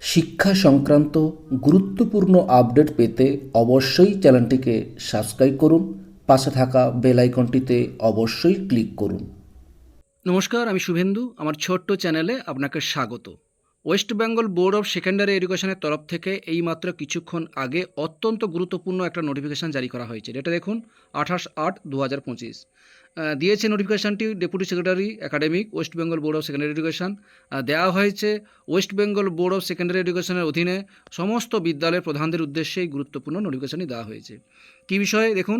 শিক্ষা সংক্রান্ত গুরুত্বপূর্ণ আপডেট পেতে অবশ্যই চ্যানেলটিকে সাবস্ক্রাইব করুন, পাশে থাকা বেল আইকনটিতে অবশ্যই ক্লিক করুন। নমস্কার, আমি শুভেন্দু, আমার ছোট্ট চ্যানেলে আপনাকে স্বাগত। West Bengal board of secondary এডুকেশনের তরফ থেকে এইমাত্র কিছুক্ষণ আগে অত্যন্ত গুরুত্বপূর্ণ একটা নোটিফিকেশান জারি করা হয়েছে। এটা দেখুন, আঠাশ আট দু হাজার পঁচিশ। দিয়েছে নোটিফিকেশানটি deputy secretary academic West Bengal board of secondary education দেওয়া হয়েছে West Bengal board of secondary এডুকেশনের অধীনে সমস্ত বিদ্যালয়ের প্রধানদের উদ্দেশ্যে এই গুরুত্বপূর্ণ নোটিফিকেশানটি দেওয়া হয়েছে। কী বিষয়ে? দেখুন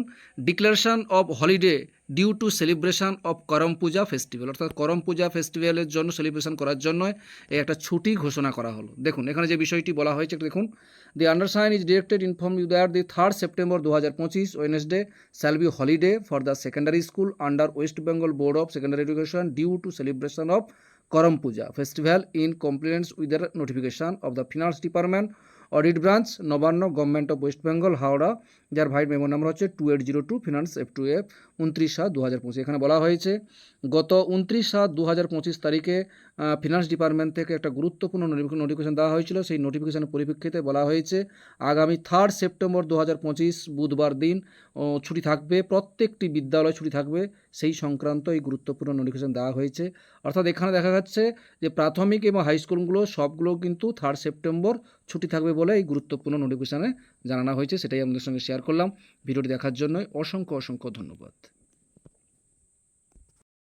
declaration of holiday due to celebration of Karam Puja festival অর্থাৎ করম পূজা ফেস্টিভ্যালের জন্য সেলিব্রেশন করার জন্য এই একটা ছুটি ঘোষণা করা হলো। দেখুন, এখানে যে বিষয়টি বলা হয়েছে দেখুন। The undersigned is directed inform you that the third September দু হাজার পঁচিশ Wednesday shall be holiday for the secondary school under West Bengal board of secondary education due to celebration of Karam Puja festival in compliance with the notification of the finance department audit branch Nabanna government of West Bengal Howrah যার vide memo number হচ্ছে two eight zero two finance F two F উনত্রিশ সাত দু হাজার পঁচিশ। এখানে বলা হয়েছে, গত উনত্রিশ সাত দু হাজার পঁচিশ তারিখে ফিনান্স ডিপার্টমেন্ট থেকে একটা গুরুত্বপূর্ণ নোটিফিকেশন দেওয়া হয়েছিল। সেই নোটিফিকেশনের পরিপ্রেক্ষিতে বলা হয়েছে, আগামী থার্ড সেপ্টেম্বর দু হাজার পঁচিশ বুধবার দিন ছুটি থাকবে, প্রত্যেকটি বিদ্যালয় ছুটি থাকবে। সেই সংক্রান্ত এই গুরুত্বপূর্ণ নোটিফিকেশন দেওয়া হয়েছে। অর্থাৎ এখানে দেখা যাচ্ছে যে প্রাথমিক এবং হাই স্কুলগুলো সবগুলো কিন্তু থার্ড সেপ্টেম্বর ছুটি থাকবে বলে এই গুরুত্বপূর্ণ নোটিফিকেশানে জানানো হয়েছে। সেটাই আমাদের সঙ্গে শেয়ার করলাম। ভিডিওটি দেখার জন্য অসংখ্য অসংখ্য ধন্যবাদ।